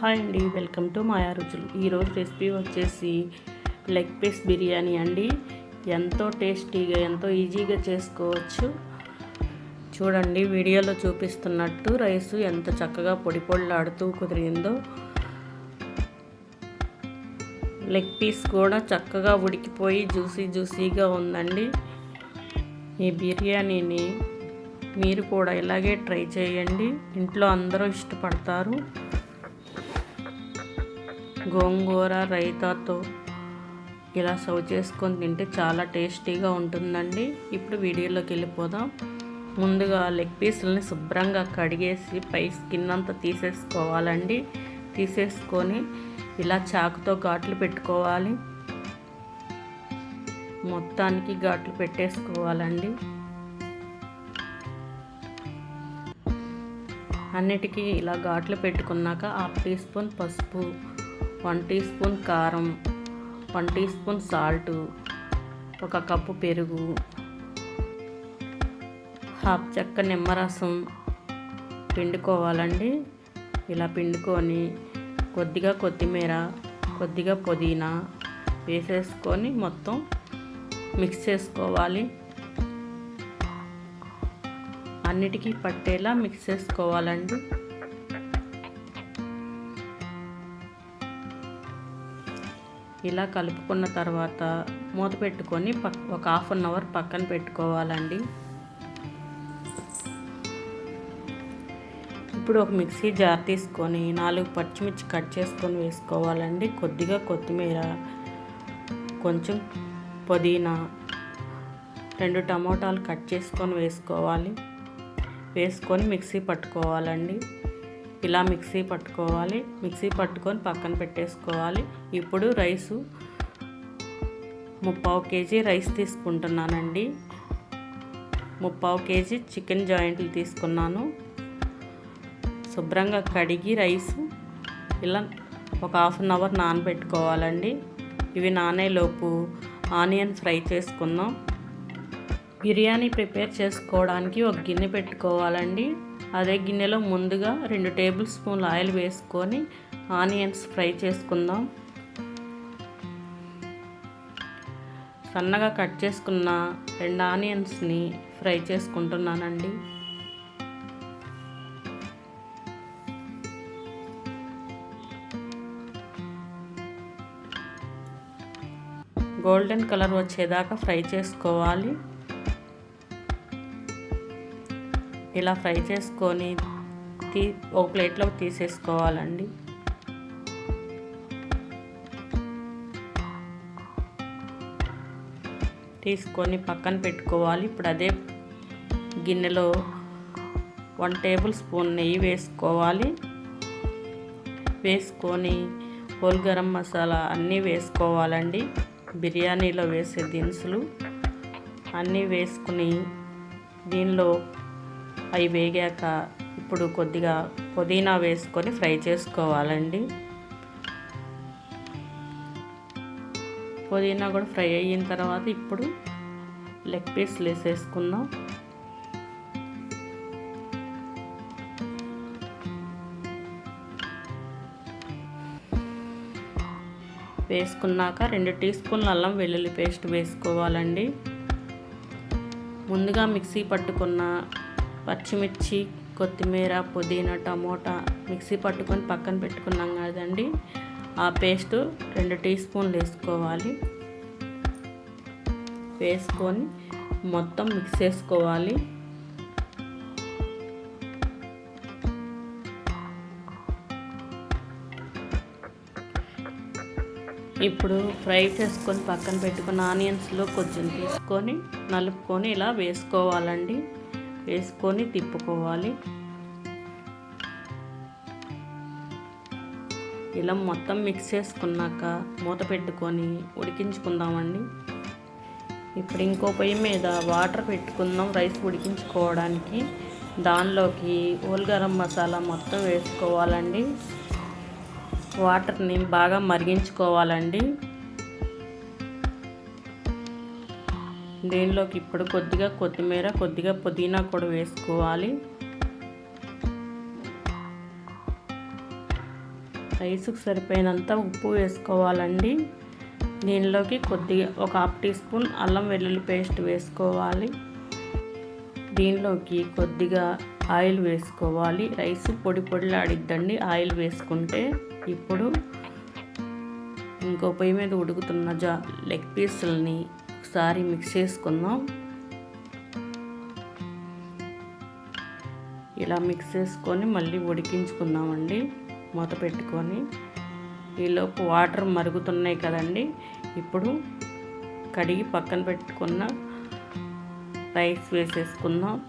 Hi అండి welcome to మాయా రుచులు. ఈరోజు రెసిపీ వచ్చేసి లెగ్ పీస్ బిర్యానీ అండి. ఎంతో టేస్టీగా ఎంతో ఈజీగా చేసుకోవచ్చు. చూడండి వీడియోలో చూపిస్తున్నట్టు రైసు ఎంత చక్కగా పొడి పొడిలాడుతూ కుదిరిందో. లెగ్ పీస్ కూడా చక్కగా ఉడికిపోయి జ్యూసీ జ్యూసీగా ఉందండి. ఈ బిర్యానీని మీరు కూడా ఇలాగే ట్రై చేయండి. ఇంట్లో అందరూ ఇష్టపడతారు. గోంగూర రైతాతో ఇలా సర్వ్ చేసుకొని తింటే చాలా టేస్టీగా ఉంటుందండి. ఇప్పుడు వీడియోలోకి వెళ్ళిపోదాం. ముందుగా లెగ్ పీసులని శుభ్రంగా కడిగేసి పై స్కిన్ అంతా తీసేసుకోవాలండి. తీసేసుకొని ఇలా చాకుతో ఘాట్లు పెట్టుకోవాలి. మొత్తానికి ఘాట్లు పెట్టేసుకోవాలండి. అన్నిటికీ ఇలా ఘాట్లు పెట్టుకున్నాక హాఫ్ టీ స్పూన్ పసుపు వన్ టీ స్పూన్ కారం వన్ టీ స్పూన్ సాల్ట్ ఒక కప్పు పెరుగు హాఫ్ చెక్క నిమ్మరసం పిండుకోవాలండి. ఇలా పిండుకొని కొద్దిగా కొత్తిమీర కొద్దిగా పుదీనా వేసేసుకొని మొత్తం మిక్స్ చేసుకోవాలి. అన్నిటికీ పట్టేలా మిక్స్ చేసుకోవాలండి. ఇలా కలుపుకున్న తర్వాత మూత పెట్టుకొని పక్ ఒక హాఫ్ అన్ అవర్ పక్కన పెట్టుకోవాలండి. ఇప్పుడు ఒక మిక్సీ జార్ తీసుకొని నాలుగు పచ్చిమిర్చి కట్ చేసుకొని వేసుకోవాలండి. కొద్దిగా కొత్తిమీర కొంచెం పుదీనా రెండు టమోటాలు కట్ చేసుకొని వేసుకోవాలి. వేసుకొని మిక్సీ పట్టుకోవాలండి. ఇలా మిక్సీ పట్టుకోవాలి. మిక్సీ పట్టుకొని పక్కన పెట్టేసుకోవాలి. ఇప్పుడు రైసు ముప్పావు కేజీ రైస్ తీసుకుంటున్నానండి. ముప్పావు కేజీ చికెన్ జాయింట్లు తీసుకున్నాను. శుభ్రంగా కడిగి రైస్ ఇలా ఒక హాఫ్ అన్ అవర్ నానబెట్టుకోవాలండి. ఇవి నానేలోపు ఆనియన్ ఫ్రై చేసుకుందాం. బిర్యానీ ప్రిపేర్ చేసుకోవడానికి ఒక గిన్నె పెట్టుకోవాలండి. అదే గిన్నెలో ముందుగా రెండు టేబుల్ స్పూన్ల ఆయిల్ వేసుకొని ఆనియన్స్ ఫ్రై చేసుకుందాం. సన్నగా కట్ చేసుకున్న రెండు ఆనియన్స్ని ఫ్రై చేసుకుంటున్నానండి. గోల్డెన్ కలర్ వచ్చేదాకా ఫ్రై చేసుకోవాలి. ఇలా ఫ్రై చేసుకొని తీ ఒక ప్లేట్లోకి తీసేసుకోవాలండి. తీసుకొని పక్కన పెట్టుకోవాలి. ఇప్పుడు అదే గిన్నెలో వన్ టేబుల్ స్పూన్ నెయ్యి వేసుకోవాలి. వేసుకొని హోల్ గరం మసాలా అన్నీ వేసుకోవాలండి. బిర్యానీలో వేసే దినుసులు అన్నీ వేసుకుని దీనిలో అవి వేగాక ఇప్పుడు కొద్దిగా పుదీనా వేసుకొని ఫ్రై చేసుకోవాలండి. పుదీనా కూడా ఫ్రై అయిన తర్వాత ఇప్పుడు లెగ్ పీస్లు వేసేసుకుందాం వేసుకున్నాక రెండు టీ స్పూన్ల అల్లం వెల్లుల్లి పేస్ట్ వేసుకోవాలండి. ముందుగా మిక్సీ పట్టుకున్న పచ్చిమిర్చి కొత్తిమీర పుదీనా టమోటా మిక్సీ పట్టుకొని పక్కన పెట్టుకున్నాం కదండి. ఆ పేస్ట్ రెండు టీ స్పూన్లు వేసుకోవాలి. వేసుకొని మొత్తం మిక్స్ చేసుకోవాలి. ఇప్పుడు ఫ్రై చేసుకొని పక్కన పెట్టుకున్న ఆనియన్స్లో కొంచెం తీసుకొని నలుపుకొని ఇలా వేసుకోవాలండి. వేసుకొని తిప్పుకోవాలి. ఇలా మొత్తం మిక్స్ చేసుకున్నాక మూత పెట్టుకొని ఉడికించుకుందామండి. ఇప్పుడు ఇంకో పొయ్యి మీద వాటర్ పెట్టుకుందాం రైస్ ఉడికించుకోవడానికి. దానిలోకి ఓల్గరం మసాలా మొత్తం వేసుకోవాలండి. వాటర్ని బాగా మరిగించుకోవాలండి. దీనిలోకి? ఇప్పుడు కొద్దిగా కొత్తిమీర కొద్దిగా పుదీనా కూడా వేసుకోవాలి. రైస్కి సరిపోయినంత ఉప్పు వేసుకోవాలండి. దీనిలోకి కొద్దిగా ఒక హాఫ్ టీ స్పూన్ అల్లం వెల్లుల్లి పేస్ట్ వేసుకోవాలి. దీనిలోకి కొద్దిగా ఆయిల్ వేసుకోవాలి. రైస్ పొడి పొడిలాడిద్దండి ఆయిల్ వేసుకుంటే. ఇప్పుడు ఇంకో పొయ్యి మీద ఉడుకుతున్న జా లెగ్ పీసులని ఒకసారి మిక్స్ చేసుకుందాం. ఇలా మిక్స్ చేసుకొని మళ్ళీ ఉడికించుకుందామండి. మూత పెట్టుకొని. ఈలోపు వాటర్ మరుగుతున్నాయి కదండి. ఇప్పుడు కడిగి పక్కన పెట్టుకున్న రైస్ వేసేసుకుందాం.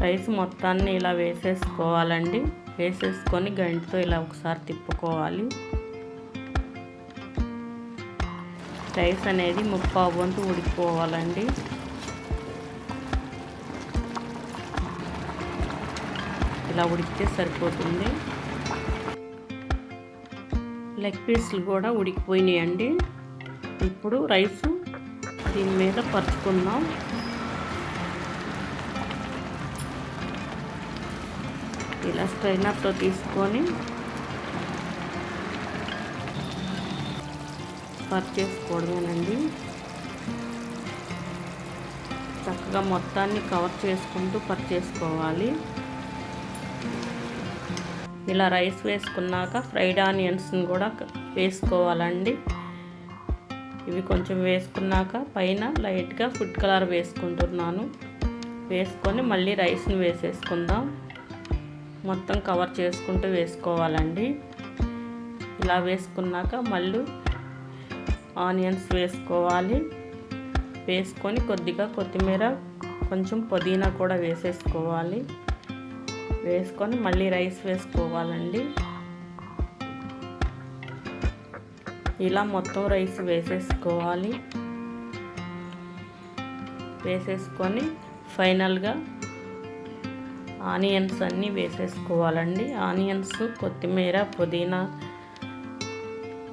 రైస్ మొత్తాన్ని ఇలా వేసేసుకోవాలండి. వేసేసుకొని గంటితో ఇలా ఒకసారి తిప్పుకోవాలి. రైస్ అనేది ముప్పావు వంతు ఉడికిపోవాలండి. ఇలా ఉడికితే సరిపోతుంది. లెగ్ పీస్లు కూడా ఉడికిపోయినాయండి. ఇప్పుడు రైస్ దీని మీద పరుచుకుందాం. ఇలా స్ట్రైనర్తో తీసుకొని పర్చేసుకోవడమేనండి చక్కగా మొత్తాన్ని కవర్ చేసుకుంటూ పర్చేసుకోవాలి ఇలా రైస్ వేసుకున్నాక ఫ్రైడ్ ఆనియన్స్ని కూడా వేసుకోవాలండి. ఇవి కొంచెం వేసుకున్నాక పైన లైట్గా ఫుడ్ కలర్ వేసుకుంటున్నాను. వేసుకొని మళ్ళీ రైస్ని వేసేసుకుందాం. మొత్తం కవర్ చేసుకుంటూ వేసుకోవాలండి. ఇలా వేసుకున్నాక మళ్ళీ ఆనియన్స్ వేసుకోవాలి. వేసుకొని కొద్దిగా కొత్తిమీర కొంచెం పుదీనా కూడా వేసేసుకోవాలి. వేసుకొని మళ్ళీ రైస్ వేసుకోవాలండి. ఇలా మొత్తం రైస్ వేసేసుకోవాలి. వేసేసుకొని ఫైనల్గా ఆనియన్స్ అన్నీ వేసేసుకోవాలండి. ఆనియన్స్ కొత్తిమీర పుదీనా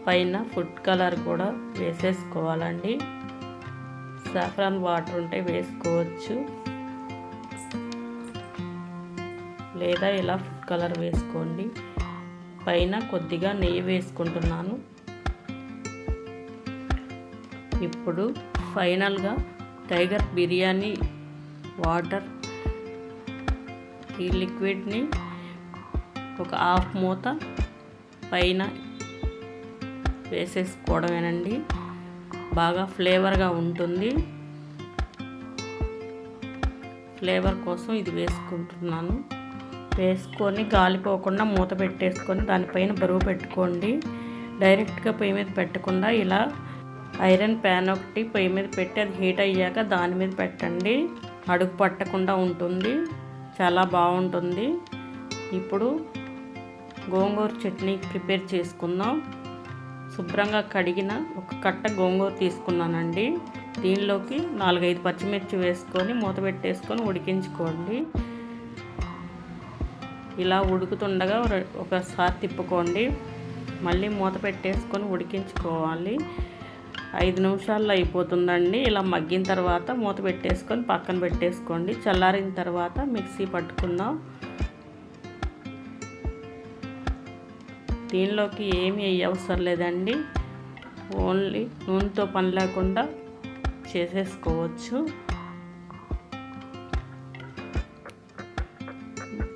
పైన ఫుడ్ కలర్ కూడా వేసేసుకోవాలండి. సాఫ్రాన్ వాటర్ ఉంటే వేసుకోవచ్చు. లేదా ఇలా ఫుడ్ కలర్ వేసుకోండి. పైన కొద్దిగా నెయ్యి వేసుకుంటున్నాను. ఇప్పుడు ఫైనల్గా టైగర్ బిర్యానీ వాటర్ ఈ లిక్విడ్ని ఒక హాఫ్ మూత పైన వేసేసుకోవడమేనండి. బాగా ఫ్లేవర్గా ఉంటుంది. ఫ్లేవర్ కోసం ఇది వేసుకుంటున్నాను. వేసుకొని గాలిపోకుండా మూత పెట్టేసుకొని దానిపైన బరువు పెట్టుకోండి. డైరెక్ట్గా పొయ్యి మీద పెట్టకుండా ఇలా ఐరన్ ప్యాన్ ఒకటి పొయ్యి మీద పెట్టి అది హీట్ అయ్యాక దాని మీద పెట్టండి. అడుగు పట్టకుండా ఉంటుంది. చాలా బాగుంటుంది. ఇప్పుడు గోంగూర చట్నీ ప్రిపేర్ చేసుకుందాం. శుభ్రంగా కడిగిన ఒక కట్ట గోంగూర తీసుకున్నానండి. దీనిలోకి నాలుగైదు పచ్చిమిర్చి వేసుకొని మూత పెట్టేసుకొని ఉడికించుకోండి. ఇలా ఉడుకుతుండగా ఒకసారి తిప్పుకోండి. మళ్ళీ మూత పెట్టేసుకొని ఉడికించుకోవాలి. ఐదు నిమిషాల్లో అయిపోతుందండి. ఇలా మగ్గిన తర్వాత మూత పెట్టేసుకొని పక్కన పెట్టేసుకోండి. చల్లారిన తర్వాత మిక్సీ పట్టుకుందాం. దీనిలోకి ఏమి అవసరం లేదండి. ఓన్లీ నూనెతో పని లేకుండా చేసేసుకోవచ్చు.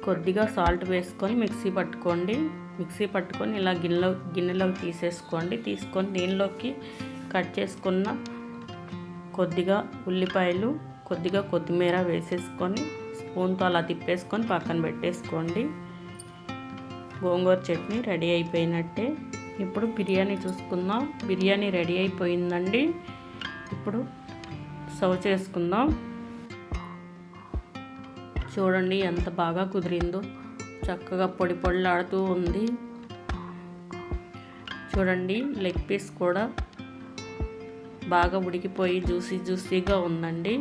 కొద్దిగా సాల్ట్ వేసుకొని మిక్సీ పట్టుకోండి. మిక్సీ పట్టుకొని ఇలా గిన్నెలో గిన్నెలోకి తీసేసుకోండి. తీసుకొని దీనిలోకి కట్ చేసుకున్న కొద్దిగా ఉల్లిపాయలు కొద్దిగా కొత్తిమీర వేసేసుకొని స్పూన్తో అలా తిప్పేసుకొని పక్కన పెట్టేసుకోండి. గోంగూర చట్నీ రెడీ అయిపోయినట్టే. ఇప్పుడు బిర్యానీ చూసుకుందాం. బిర్యానీ రెడీ అయిపోయిందండి. ఇప్పుడు సర్వ్ చేసుకుందాం. చూడండి ఎంత బాగా కుదిరిందో. చక్కగా పొడి పొడిలాడుతూ ఉంది. చూడండి లెగ్ పీస్ కూడా బాగా ఉడికిపోయి జ్యూసీ జ్యూసీగా ఉందండి.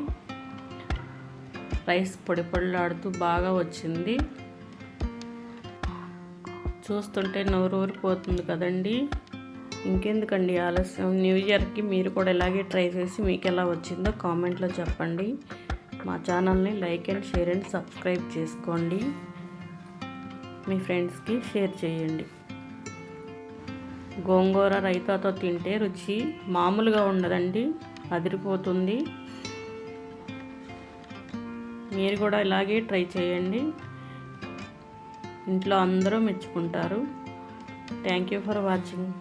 రైస్ పొడి పొడిలాడుతూ బాగా వచ్చింది. చూస్తుంటే నోరు ఊరిపోతుంది కదండి. ఇంకెందుకండి ఆలస్యం? న్యూ ఇయర్కి మీరు కూడా ఇలాగే ట్రై చేసి మీకు ఎలా వచ్చిందో కామెంట్లో చెప్పండి. మా ఛానల్ని like and share and subscribe చేసుకోండి. మీ ఫ్రెండ్స్కి షేర్ చేయండి. గోంగూర రైతాతో తింటే రుచి మామూలుగా ఉండదండి అదిరిపోతుంది. మీరు కూడా ఇలాగే ట్రై చేయండి. ఇంట్లో అందరూ మెచ్చుకుంటారు. Thank you for watching